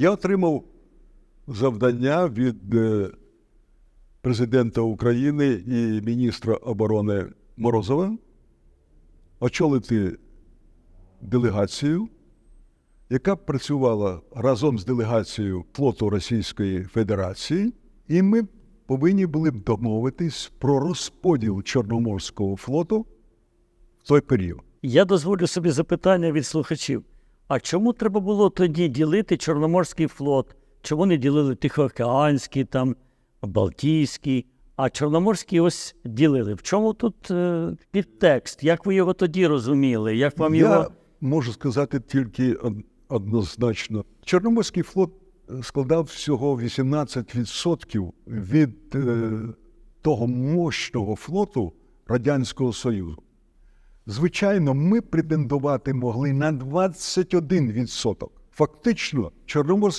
Я отримав завдання від е, президента України і міністра оборони Морозова очолити делегацію, яка працювала разом з делегацією флоту Російської Федерації, і ми повинні були б домовитись про розподіл Чорноморського флоту в той період. Я дозволю собі запитання від слухачів. А чому треба було тоді ділити Чорноморський флот? Чому не ділили Тихоокеанський, там, Балтійський, а Чорноморський ось ділили? В чому тут е, підтекст? Як ви його тоді розуміли? Як вам Я його. можу сказати тільки однозначно. Чорноморський флот е, складав всього 18% від е, того мощного флоту Радянського Союзу. Звичайно, ми претендувати могли на 21%. Фактично, Чорноморський